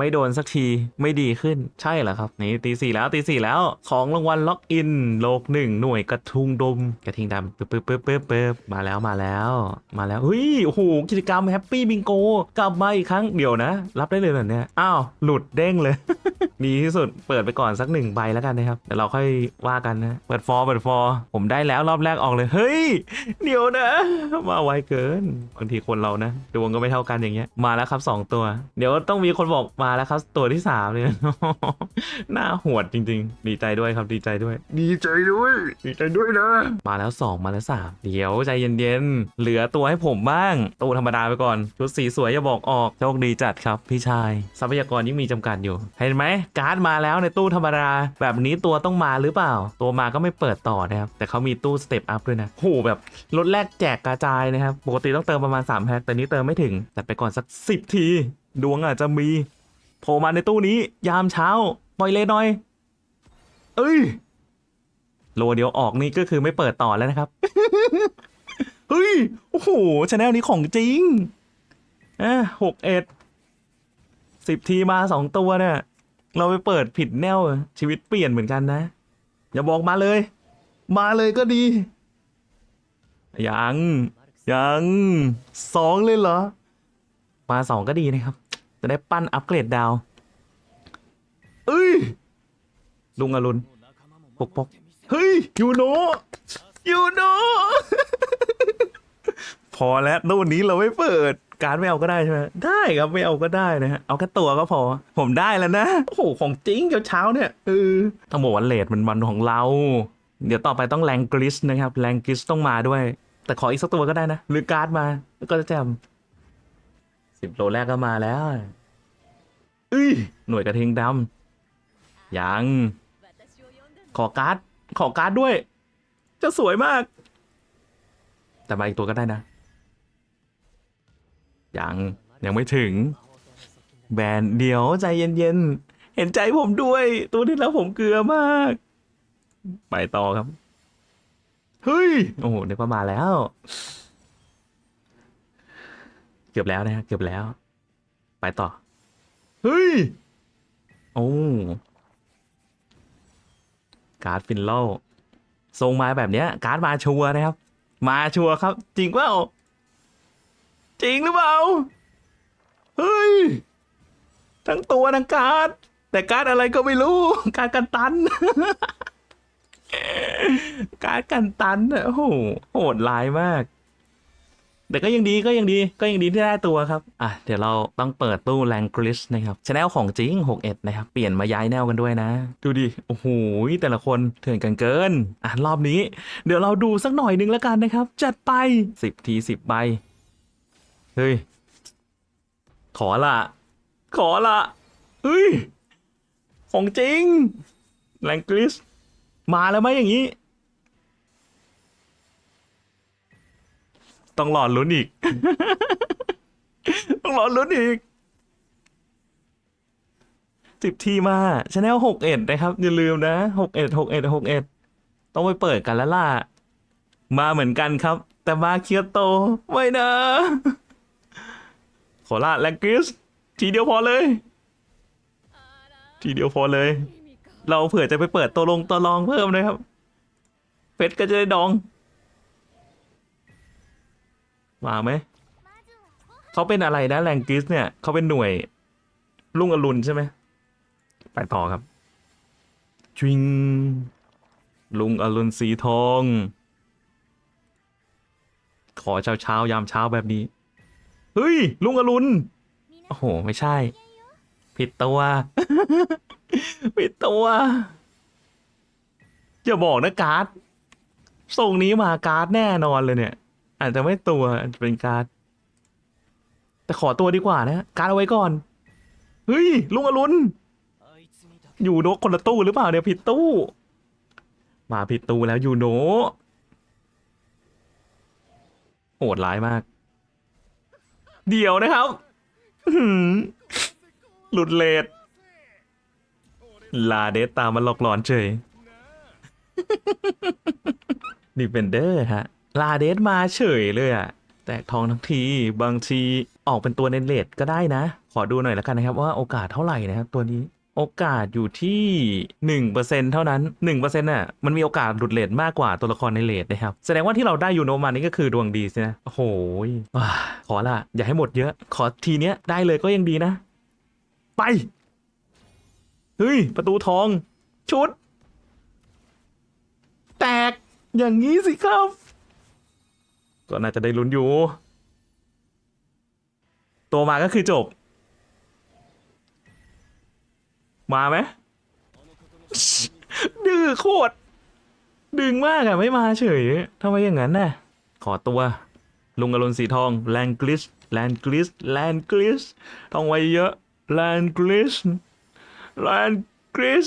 ไม่โดนสักทีไม่ดีขึ้นใช่เหรอครับนี่ตีสี่แล้วตีสี่แล้วของรางวัลล็อกอินโลกหนึ่งหน่วยกระทุงดม กระทิงดำปึ๊บปึ๊บปึ๊บปึ๊บปึ๊บมาแล้วมาแล้ว มาแล้วเฮ้ยโอ้โหกิจกรรมแฮปปี้บิงโกกลับมาอีกครั้งเดี๋ยวนะ รับได้เลยเหรอเนี่ยอ้าวหลุดเด้งเลย ดีที่สุดเปิดไปก่อนสักหนึ่งใบแล้วกันนะครับเดี๋ยวเราค่อยว่ากันนะ เปิดฟอร์เปิดฟอร์ผมได้แล้วรอบแรกออกเลย เฮ้ย เดี๋ยวนะ มาไวเกินบางทีคนเรานะดวงก็ไม่เท่ากันอย่างเงี้ยมาแล้วครับสองตัว เดี๋ยวต้องมีคนบอกมาแล้วครับ ตัวที่สามเนี่ยหน้าหวดจริง ๆ ดีใจด้วยครับดีใจด้วย ดีใจด้วยดีใจด้วยนะ มาแล้วสองมาแล้วสามเดี๋ยวใจเย็นๆเหลือตัวให้ผมบ้างตู้ธรรมดาไปก่อนชุดสีสวยอย่าบอกออกโชคดีจัดครับ พี่ชายทรัพยากรยิ่งมีจำกัดอยู่เห็นไหมการ์ดมาแล้วในตู้ธรรมดาแบบนี้ตัวต้องมาหรือเปล่า ตัวมาก็ไม่เปิดต่อนะครับ แต่เขามีตู้สเต็ปอัพด้วยนะโหแบบลดแรกแจกกระจายนะครับ ปกติต้องเติมประมาณ3แพ็คแต่นี้เติมไม่ถึงจัดไปก่อนสัก 10 ที ดวงอาจจะมีโผล่มาในตู้นี้ ยามเช้าปล่อยเลยหน่อย เอ้ยโลเดียวออกนี่ก็คือไม่เปิดต่อแล้วนะครับเฮ้ยโอ้โหชาแนลนี้ของจริงอะหกเอ็ดสิบทีมาสองตัวเนี่ย เราไปเปิดผิดแนวชีวิตเปลี่ยนเหมือนกันนะ อย่าบอกมาเลย มาเลยก็ดี ยัง ยังสองเลยเหรอ มาสองก็ดีนะครับ จะได้ปั้นอัปเกรดดาวเอ้ยลุงอรุณปกปกเฮ้ยยูโนยูโนพอแล้วตู้นี้เราไม่เปิด การไม่เอาก็ได้ใช่ไหมได้ครับไม่เอาก็ได้นะฮะเอาแค่ตัวก็พอ ผมได้แล้วนะโอ้โหของจริงเช้าเนี่ยเออต้องบอกว่าเลทมันวันของเรา เดี๋ยวต่อไปต้องแรงกริสนะครับแรงกริสต้องมาด้วย แต่ขออีกสักตัวก็ได้นะหรือการ์ดมาก็จะแจมสิบโลแรกก็มาแล้วเอ้ยหน่วยกระทิงดำยัง ขอการ์ดขอการ์ดด้วย จะสวยมาก แต่มาอีกตัวก็ได้นะ ยังยังไม่ถึง แบรนด์เดี๋ยวใจเย็นๆ เห็นใจผมด้วย ตัวที่แล้วผมเกลือมาก ไปต่อครับ เฮ้ย โอ้โหเดี๋ยวก็มาแล้ว เกือบแล้วนะฮะเกือบแล้ว ไปต่อ เฮ้ย โอ้การ์ดฟินโลทรงมาแบบเนี้ย การ์ดมาชัวร์นะครับ มาชัวร์ครับ จริงเปล่า จริงหรือเปล่า เฮ้ย ทั้งตัวทั้งการ์ด แต่การ์ดอะไรก็ไม่รู้ การ์ดกันตัน การ์ดกันตันอะโอ้โหโหดร้ายมาก แต่ก็ยังดีก็ยังดี ก็ยังดีที่ได้ตัวครับ อะ เดี๋ยวเราต้องเปิดตู้แรงกริชนะครับชแนลของจริง 61 นะครับ เปลี่ยนมาย้ายแนวกันด้วยนะ ดูดิ โอ้โห แต่ละคนเถื่อนกันเกิน อะ รอบนี้ เดี๋ยวเราดูสักหน่อยนึงแล้วกันนะครับ จัดไป 10 ที 10ใบ เฮ้ย ขอละ ขอละ เฮ้ย ของจริงแรงกริชมาแล้วไหมอย่างนี้ ต้องรอลุ้นอีก ต้องรอลุ้นอีกสิบทีมาชาแนลหกเอ็ดนะครับ อย่าลืมนะหกเอ็ดหกเอ็ดหกเอ็ดต้องไปเปิดกันแล้วล่ะ มาเหมือนกันครับ แต่มาเคียวโต ไม่นะ ขอละแลงกิสทีเดียวพอเลย ทีเดียวพอเลย เราเผื่อจะไปเปิดตัวลงตัวรองเพิ่มนะครับเฟสก็จะได้ดองมาไหมเขาเป็นอะไรนะแรงกิสเนี่ยเขาเป็นหน่วยลุงอรุณใช่ไหมไปต่อครับจิงลุงอรุณสีทอง ขอเช้าเช้ายามเช้าแบบนี้ เฮ้ย ลุงอรุณ โอ้โห ไม่ใช่ ผิดตัว ผิดตัว อย่าบอกนะการ์ดส่งนี้มาการ์ดแน่นอนเลยเนี่ย อาจจะไม่ตัวจะเป็นการ์ด แต่ขอตัวดีกว่านะ การดเอาไว้ก่อน เฮ้ย ลุงอรุณ อยู่โนคนละตู้หรือเปล่าเนี่ยผิดตู้ มาผิดตู้แล้วอยู่โนโหดร้ายมาก เดี๋ยวนะครับหลุดเลดลาเดสตามมาหลอกหลอนเฉยดิเฟนเดอร์ฮะ ลาเดสมาเฉยเลยอะแตกทองทั้งที บางทีออกเป็นตัวเนนเลดก็ได้นะ ขอดูหน่อยแล้วกันนะครับว่าโอกาสเท่าไหร่นะครับตัวนี้ โอกาสอยู่ที่หนึ่งเปอร์เซ็นเท่านั้นหนึ่งเปอร์เซ็นต์น่ะมันมีโอกาสหลุดเลทมากกว่าตัวละครในเลทนะครับ แสดงว่าที่เราได้ยูโนมานี่ก็คือดวงดีสินะโอ้โหว้าขอละอย่าให้หมดเยอะ ขอทีเนี้ยได้เลยก็ยังดีนะ ไป เฮ้ย ประตูทอง ชุด แตกอย่างนี้สิครับ ก็น่าจะได้ลุ้นอยู่ ตัวมาก็คือจบ มาไหมดื้อโคตรดึงมากอะไม่มาเฉยทำไมอย่างนั้นน่ะ ขอตัว ลุงอรุณสีทองแลนกลิสแลนกลิสแลนกลิสทองไว้เยอะแลนกลิสแลนกลิส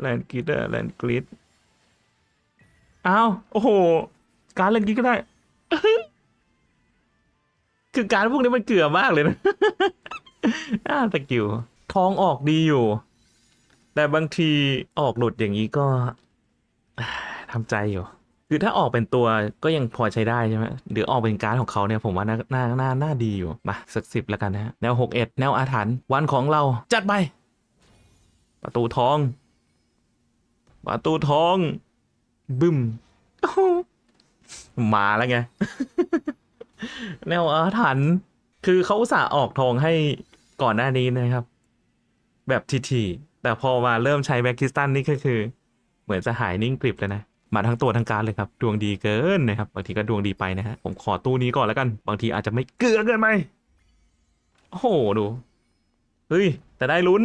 แลนกลิสอะแลนกลิสอ้าวโอ้โห การเล่นกลิสก็ได้ คือการพวกนี้มันเกลือมากเลยนะ อ่าตะกิวท้องออกดีอยู่ แต่บางทีออกหลุดอย่างนี้ก็ทำใจอยู่ คือถ้าออกเป็นตัวก็ยังพอใช้ได้ใช่ไหมหรือออกเป็นการ์ดของเขาเนี่ยผมว่าน่าน่าน่าน่าดีอยู่มาสักสิบแล้วกันนะ แนวหกเอ็ดแนวอาถรรพ์วันของเราจัดไป ประตูทอง ประตูทอง บึ้มมาแล้วไง แนวอาถรรพ์คือเขาอุตส่าห์ออกทองให้ ก่อนหน้านี้นะครับ แบบทีๆแต่พอมาเริ่มใช้แบ็กคิสตันนี่ก็คือ เหมือนจะหายนิ่งกริบเลยนะมาทั้งตัวทั้งการเลยครับ ดวงดีเกินนะครับ บางทีก็ดวงดีไปนะฮะ ผมขอตู้นี้ก่อนแล้วกัน บางทีอาจจะไม่เกลือเกินไปโอ้โหดู เฮ้ย แต่ได้ลุ้น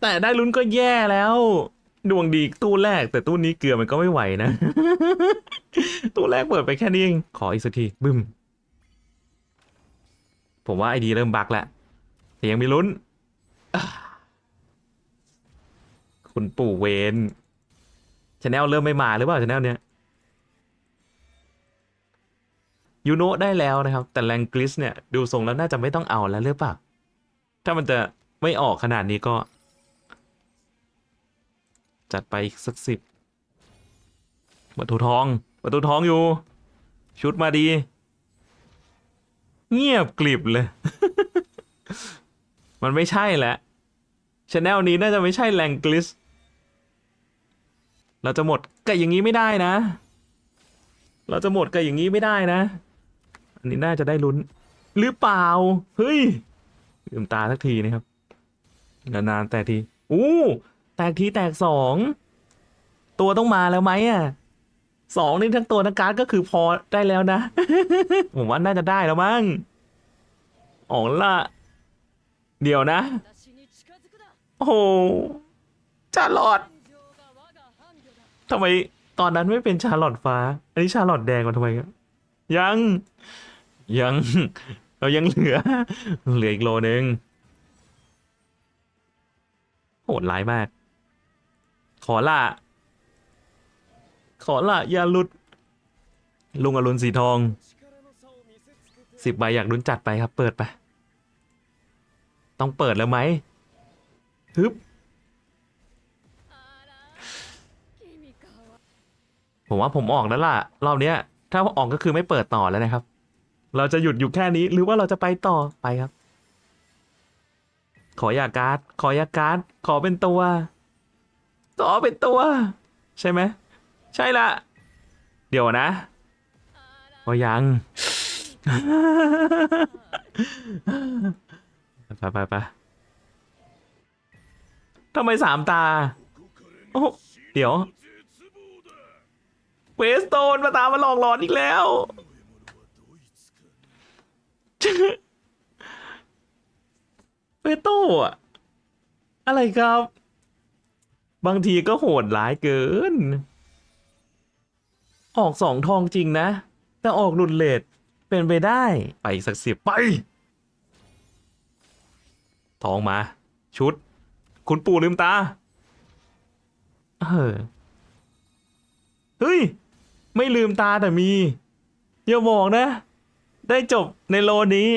แต่ได้ลุ้นก็แย่แล้ว ดวงดีตู้แรก แต่ตู้นี้เกลือมันก็ไม่ไหวนะ ตู้แรกเปิดไปแค่นี้เอง ขออีกสักทีบึ้ม ผมว่าไอดีเริ่มบักแล้ว แต่ยังมีลุ้น คุณปู่เวนชาแนลเริ่มไม่มาหรือเปล่าชาแนลเนี้ยยูโนะได้แล้วนะครับ แต่แรงกริสเนี่ย ดูทรงแล้วน่าจะไม่ต้องเอาแล้วหรือเปล่า ถ้ามันจะไม่ออกขนาดนี้ก็ จัดไปอีกสักสิบประตูทองประตูทองอยู่ ชุดมาดี เงียบกลิบเลย มันไม่ใช่แหละชแนลนี้น่าจะไม่ใช่แรงกลิส เราจะหมดกับอย่างนี้ไม่ได้นะ เราจะหมดกับอย่างนี้ไม่ได้นะ อันนี้น่าจะได้ลุ้น หรือเปล่า เฮ้ยลืมตาสักทีนะครับ นานๆแต่ที อู้ แตกทีแตกสอง ตัวต้องมาแล้วไหมอะสองนี่ทั้งตัวทั้งการ์ดก็คือพอได้แล้วนะ ผมว่าน่าจะได้แล้วมั้งอ๋องละ เดี๋ยวนะ โอ้โหชาลอตทำไมตอนนั้นไม่เป็นชาลอตฟ้า อันนี้ชาลอตแดงมาทำไมครับยัง ยัง เรายังเหลือ เหลืออีกโลนึงโหดร้ายมาก ขอละ ขอละอย่าลุด ลุงอรุณสีทองสิบใบอยากลุ้นจัดไปครับ เปิดไป ต้องเปิดแล้วไหมฮึบผมว่าผมออกแล้วล่ะรอบนี้ถ้าออกก็คือไม่เปิดต่อแล้วนะครับ เราจะหยุดอยู่แค่นี้หรือว่าเราจะไปต่อไปครับ ขออยากการ์ดขออยากการ์ดขอเป็นตัวต่อเป็นตัว ใช่ไหมใช่ละเดี๋ยวนะโอยัง ไปไปไปทำไมสามตา โอ้เดี๋ยวเวสโตนมาตามมาหลอกหลอนอีกแล้ว เวโต้อะอะไรครับ บางทีก็โหดร้ายเกิน ออกสองทองจริงนะ แต่ออกหลุดเลทเป็นไปได้ ไปสักสิบไป ทองมา ชุด คุณปู่ลืมตา เออ เฮ้ย ไม่ลืมตาแต่มีอย่าบอกนะ ได้จบในโลนี้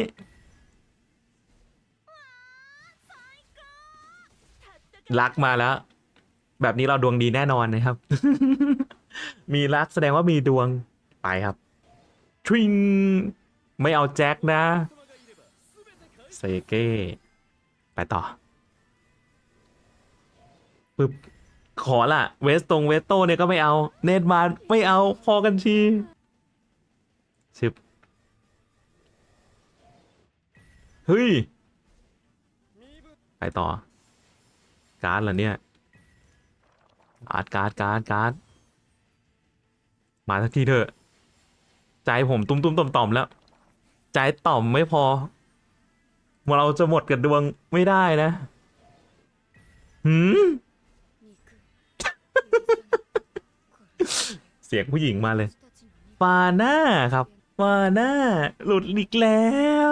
รักมาแล้ว แบบนี้เราดวงดีแน่นอนนะครับ มีรักแสดงว่ามีดวงไปครับทริงไม่เอาแจ็คนะเซเก้ ไปต่อปึ๊บขอละเวสตรงเวสโตเนี่ยก็ไม่เอา เนตมาไม่เอาพอกันทีสิบเฮ้ย ไปต่อ การ์ดเหรอเนี่ยการ์ดการ์ดการ์ดการ์ดมาสักทีเถอะ ใจผมตุ้มตุ้มต่อมต่อมๆแล้ว ใจต่อมไม่พอ เราจะหมดกับดวงไม่ได้นะหืมเสียงผู้หญิงมาเลยฟาหน่าครับฟาหน่าหลุดอีกแล้ว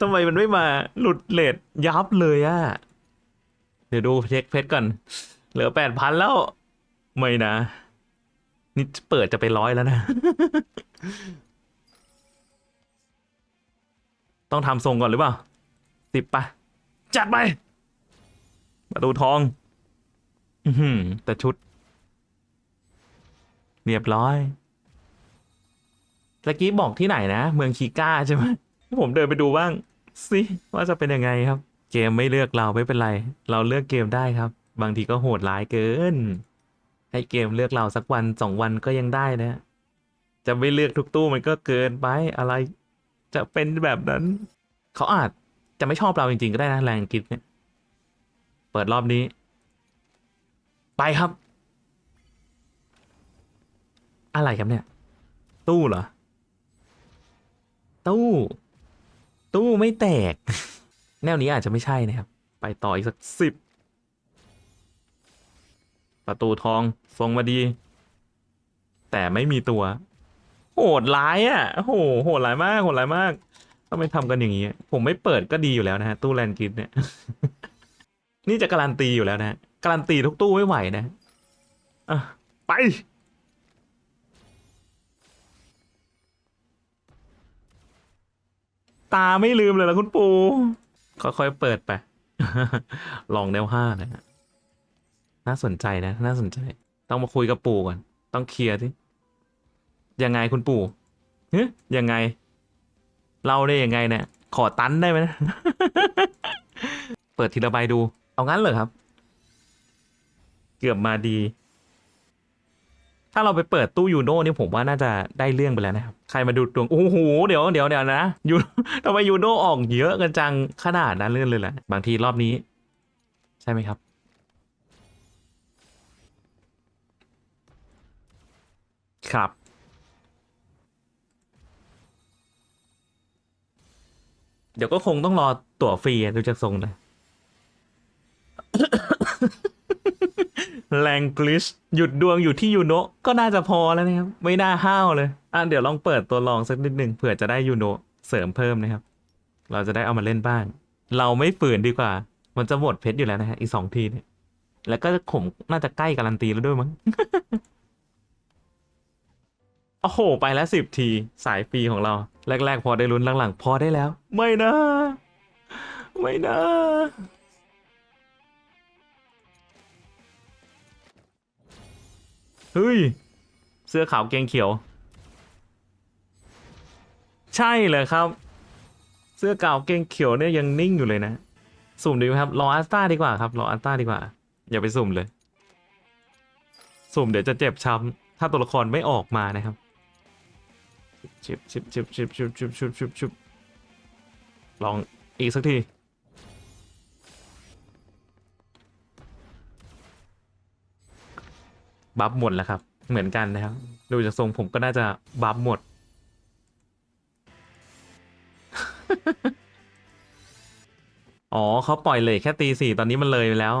ทำไมมันไม่มาหลุดเลทยับเลยอะเดี๋ยวดูเช็คเพชรก่อน เหลือแปดพันแล้ว ไม่นะ นี่เปิดจะไปร้อยแล้วนะ ต้องทำทรงก่อนหรือเปล่าสิบปะจัดไปประตูทอง อือหือแต่ชุด เรียบร้อยตะกี้บอกที่ไหนนะ เมืองชิก้าใช่ไหมให้ผมเดินไปดูบ้างสิว่าจะเป็นยังไงครับ เกมไม่เลือกเราไม่เป็นไร เราเลือกเกมได้ครับ บางทีก็โหดร้ายเกิน ให้เกมเลือกเราสักวันสองวันก็ยังได้นะ จะไม่เลือกทุกตู้มันก็เกินไปอะไร จะเป็นแบบนั้น เขาอาจจะไม่ชอบเราจริงๆก็ได้นะแรงกิจเนี่ย เปิดรอบนี้ ไปครับ อะไรครับเนี่ย ตู้เหรอ ตู้ ตู้ไม่แตก แนวนี้อาจจะไม่ใช่นะครับ ไปต่ออีกสักสิบประตูทองทรงมาดี แต่ไม่มีตัว หดร้ายอะโอ้โหโหดร้ายมากโหดร้ายมากทำไมทำกันอย่างนี้ ผมไม่เปิดก็ดีอยู่แล้วนะฮะตู้แลนกิฟเนี่ย นี่จะการันตีอยู่แล้วนะการันตีทุกตู้ไม่ไหวนะอะไปตาไม่ลืมเลยละคุณปู ค่อยๆเปิดไป ลองแนวห้านะฮะน่าสนใจนะ น่าสนใจ ต้องมาคุยกับปู่ก่อน ต้องเคลียร์ที่ ยังไงคุณปู่เฮ้ยยังไงเล่าได้ยังไงเนี่ย ขอตันได้ไหมนะเปิดทีละใบดู เอางั้นเหรอครับ เกือบมาดี ถ้าเราไปเปิดตู้ยูโน่นี่ผมว่าน่าจะได้เรื่องไปแล้วนะครับ ใครมาดูดวง โอ้โห เดี๋ยวเดี๋ยวเดี๋ยวนะยูทำไมยูโน่ออกเยอะกันจังขนาดนั้นเลื่อนเลยแหละบางทีรอบนี้ ใช่ไหมครับครับ เดี๋ยวก็คงต้องรอตั๋วฟรีดูจากทรงนะแรงกลิชหยุดดวงอยู่ที่ยูโนะก็น่าจะพอแล้วนะครับ ไม่น่าห้าวเลย อะเดี๋ยวลองเปิดตัวลองสักนิดหนึ่งเผื่อจะได้ยูโนะเสริมเพิ่มนะครับ เราจะได้เอามาเล่นบ้าง เราไม่ฝืนดีกว่า มันจะหมดเพชรอยู่แล้วนะฮะอีกสองทีเนี่ยแล้วก็ผมน่าจะใกล้การันตีแล้วด้วยมั้ง โอ้โห ไปแล้วสิบทีสายฟรีของเรา แรก ๆ พอได้ลุ้นหลังๆ พอได้แล้ว ไม่นะ ไม่นะ เฮ้ย เสื้อขาวเกงเขียว ใช่เลยครับ เสื้อขาวเกงเขียวเนี่ยยังนิ่งอยู่เลยนะ สุ่มดีไหมครับ รออัสตาดีกว่าครับ รออัสตาดีกว่า อย่าไปสุ่มเลย สุ่มเดี๋ยวจะเจ็บช้ำถ้าตัวละครไม่ออกมานะครับ ชิบชิบชิบชิบชิบชิบชิบชิบชิบลองอีกสักที บัฟหมดแล้วครับ เหมือนกันนะครับ ดูจากทรงผมก็น่าจะบัฟหมด อ๋อเขาปล่อยเลยแค่ตีสี่ตอนนี้มันเลยไปแล้ว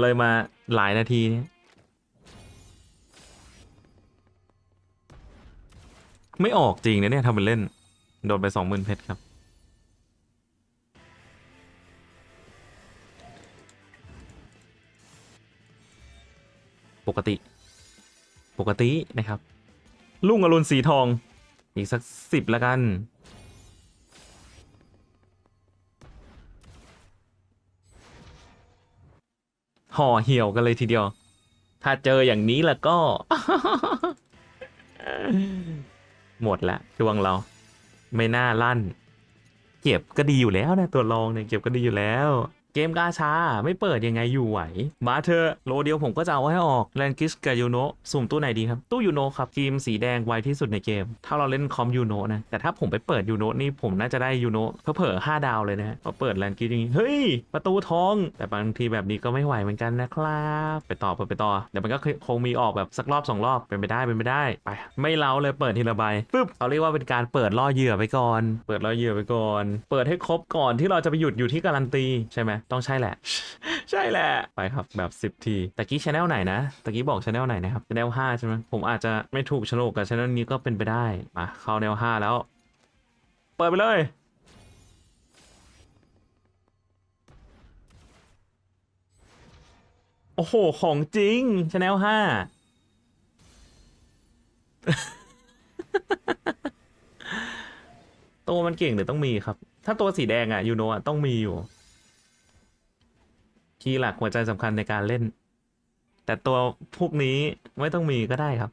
เลยมาหลายนาทีเนี่ย ไม่ออกจริงนะเนี่ยทำเป็นเล่น โดนไปสองหมื่นเพชรครับ ปกติ ปกตินะครับ ลุงอรุณสีทอง อีกสักสิบล้วกันห่อเหี่ยวกันเลยทีเดียว ถ้าเจออย่างนี้แล้วก็ หมดแล้วดวงเรา ไม่น่าลั่น เก็บก็ดีอยู่แล้วนะตัวรองเนี่ยเก็บก็ดีอยู่แล้ว เกมกาชาไม่เปิดยังไงอยู่ไหว มาเธอโลเดียวผมก็จะเอาให้ออกแลนกิสกับยูโนะสุ่มตู้ไหนดีครับ ตู้ยูโนะครับ ทีมสีแดงไวที่สุดในเกม ถ้าเราเล่นคอมยูโนะนะ แต่ถ้าผมไปเปิดยูโนะนี่ผมน่าจะได้ยูโนะเผลอห้าดาวเลยนะฮะพอเปิดแลนกิสอย่างงี้ เฮ้ย ประตูทอง แต่บางทีแบบนี้ก็ไม่ไหวเหมือนกันนะครับ ไปต่อไปไปต่อเดี๋ยวมันก็คงมีออกแบบสักรอบสองรอบเป็นไปได้เป็นไปได้ไป ไม่เล้าเลยเปิดทีละใบปึ๊บเขาเรียกว่าเป็นการเปิดล่อเหยื่อไปก่อน เปิดล่อเหยื่อไปก่อน เปิดให้ครบก่อนที่เราจะไปหยุดอยู่ที่การันตีใช่ไหมต้องใช่แหละ ใช่แหละ ไปครับแบบ 10 ทีตะกี้ชแนลไหนนะตะกี้บอกชแนลไหนนะครับชแนล5ใช่ไหมผมอาจจะไม่ถูกโฉลกกับชแนลนี้ก็เป็นไปได้มาเข้าแนว5แล้ว เปิดไปเลยโอ้โห ของจริงชแนล5ตัวมันเก่งหรือต้องมีครับ ถ้าตัวสีแดงอะยูโนะต้องมีอยู่ คีย์หลักหัวใจสำคัญในการเล่น แต่ตัวพวกนี้ไม่ต้องมีก็ได้ครับ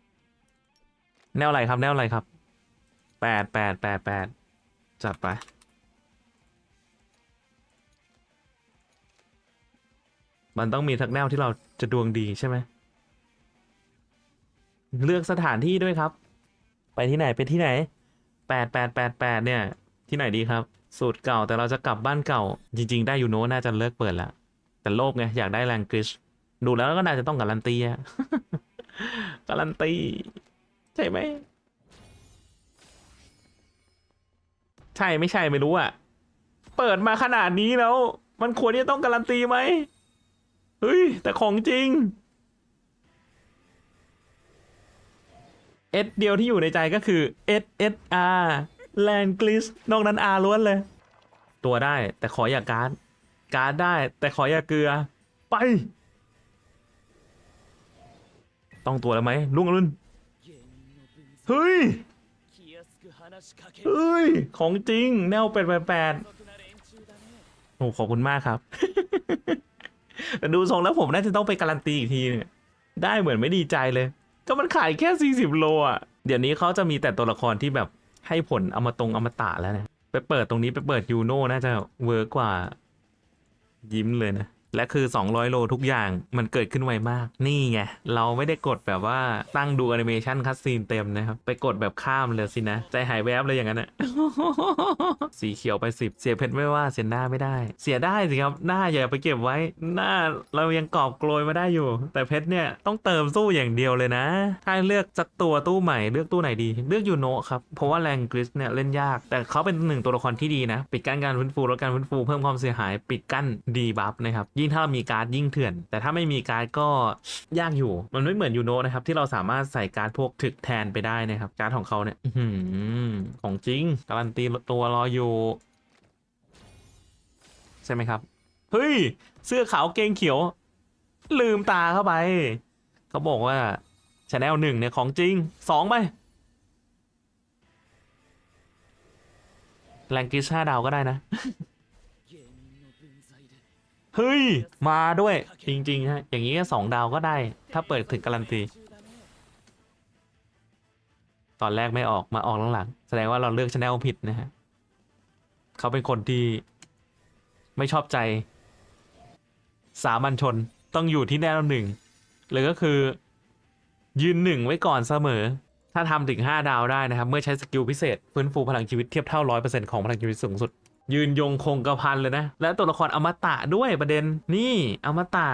แนวอะไรครับ แนวอะไรครับแปดแปดแปดแปดจัดไปมันต้องมีทักแนวที่เราจะดวงดีใช่ไหม เลือกสถานที่ด้วยครับ ไปที่ไหนไปที่ไหนแปดแปดแปดแปดเนี่ย ที่ไหนดีครับ สูตรเก่าแต่เราจะกลับบ้านเก่า จริง ๆ ได้ยูโนน่าจะเลิกเปิดแล้ว แต่โลภไงอยากได้แรงกริชดูแล้วก็น่าจะต้องการันตีอะการันตี ใช่ไหม ใช่ไม่ใช่ไม่รู้อะเปิดมาขนาดนี้แล้ว มันควรที่จะต้องการันตีไหมเฮ้ย แต่ของจริง S เดียวที่อยู่ในใจก็คือ S S R แลนกลิสนอกนั้น R ล้วนเลย ตัวได้แต่ขออย่าการ์ด การ์ดได้ แต่ขออย่าเกลือ ไป ต้องตัวแล้วไหมลุงอรุณเฮ้ยเฮ้ย ของจริง แนวเป็ดแปดโอ้ขอบคุณมากครับ แต่ดูทรงแล้วผมน่าจะต้องไปการันตีอีกทีนึงได้เหมือนไม่ดีใจเลย ก็มันขายแค่ 40 โลอะ เดี๋ยวนี้เขาจะมีแต่ตัวละครที่แบบให้ผลอมตรงอมตะแล้วนี่ยไปเปิดตรงนี้ไปเปิดยูโน่น่าจะเวิร์กกว่า ยิ้มเลยนะ และคือ 200 โลทุกอย่างมันเกิดขึ้นไวมาก นี่ไง เราไม่ได้กดแบบว่าตั้งดูแอนิเมชันคัดซีนเต็มนะครับ ไปกดแบบข้ามเลยสินะ ใจหายแวบเลยอย่างนั้นอะสีเขียวไป 10 เสียเพชรไม่ว่าเสียหน้าไม่ได้ เสียได้สิครับ หน้าอย่าไปเก็บไว้ หน้าเรายังกอบโกลยมาได้อยู่ แต่เพชรเนี่ยต้องเติมสู้อย่างเดียวเลยนะ ถ้าเลือกสักตัวตู้ใหม่เลือกตู้ไหนดี เลือกยูโนะครับ เพราะว่าแรงกริสเนี่ยเล่นยาก แต่เขาเป็นหนึ่งตัวละครที่ดีนะ ปิดกั้นการฟื้นฟูลดการฟื้นฟูเพิ่มความเสียหาย ปิดกั้นดีบัฟนะครับยิงถ้าเรามีการ์ดยิ่งเถื่อน แต่ถ้าไม่มีการ์ดก็ยากอยู่ มันไม่เหมือนยูโนนะครับ ที่เราสามารถใส่การ์ดพวกถึกแทนไปได้นะครับ การ์ดของเขาเนี่ยอืของจริง การันตีตัวรออยู่ ใช่ไหมครับ เฮ้ย เสื้อขาวเกงเขียว ลืมตาเข้าไป เขาบอกว่าชาแนลหนึ่งเนี่ยของจริงสองไปแรงกิชห้าดาวก็ได้นะ เฮ้ย มาด้วย จริงๆฮะอย่างนี้ก็สองดาวก็ได้ ถ้าเปิดถึงการันตี ตอนแรกไม่ออกมาออกหลังๆแสดงว่าเราเลือกชแนลผิดนะฮะเขาเป็นคนที่ไม่ชอบใจ สามัญชนต้องอยู่ที่แนวหนึ่งเลยก็คือ ยืนหนึ่งไว้ก่อนเสมอ ถ้าทำถึง 5 ดาวได้นะครับ เมื่อใช้สกิลพิเศษ ฟื้นฟูพลังชีวิตเทียบเท่า 100%ของพลังชีวิตสูงสุด ยืนยงคงกระพันเลยนะ และตัวละครอมตะด้วยประเด็นนี่อมตะ